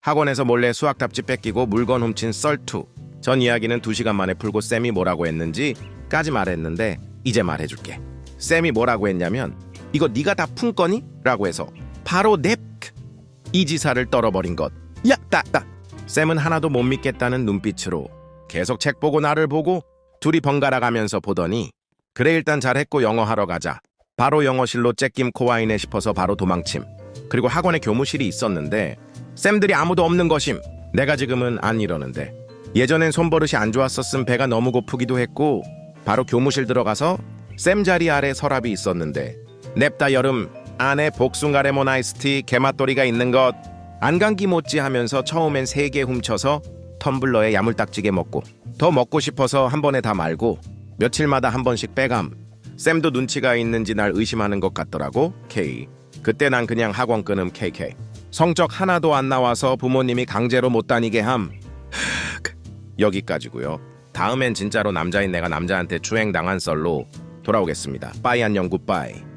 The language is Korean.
학원에서 몰래 수학 답지 뺏기고 물건 훔친 썰투. 전 이야기는 두 시간 만에 풀고 쌤이 뭐라고 했는지까지 말했는데 이제 말해줄게. 쌤이 뭐라고 했냐면 이거 네가 다 푼 거니? 라고 해서 바로 넵! 이 지사를 떨어버린 것. 야, 따, 따. 쌤은 하나도 못 믿겠다는 눈빛으로 계속 책 보고 나를 보고 둘이 번갈아 가면서 보더니 그래 일단 잘했고 영어 하러 가자. 바로 영어실로 째낌 코와이네 싶어서 바로 도망침. 그리고 학원에 교무실이 있었는데 쌤들이 아무도 없는 것임. 내가 지금은 안 이러는데. 예전엔 손버릇이 안 좋았었음 배가 너무 고프기도 했고 바로 교무실 들어가서 쌤 자리 아래 서랍이 있었는데 냅다 여름 안에 복숭아 레몬 아이스티 개맛돌이가 있는 것 안간기 못지 하면서 처음엔 세 개 훔쳐서 텀블러에 야물딱지게 먹고 더 먹고 싶어서 한 번에 다 말고 며칠마다 한 번씩 빼감. 쌤도 눈치가 있는지 날 의심하는 것 같더라고 K. 그때 난 그냥 학원 끊음 KK 성적 하나도 안 나와서 부모님이 강제로 못 다니게 함. 여기까지고요. 다음엔 진짜로 남자인 내가 남자한테 추행 당한 썰로 돌아오겠습니다. 빠이 안녕. 굿바이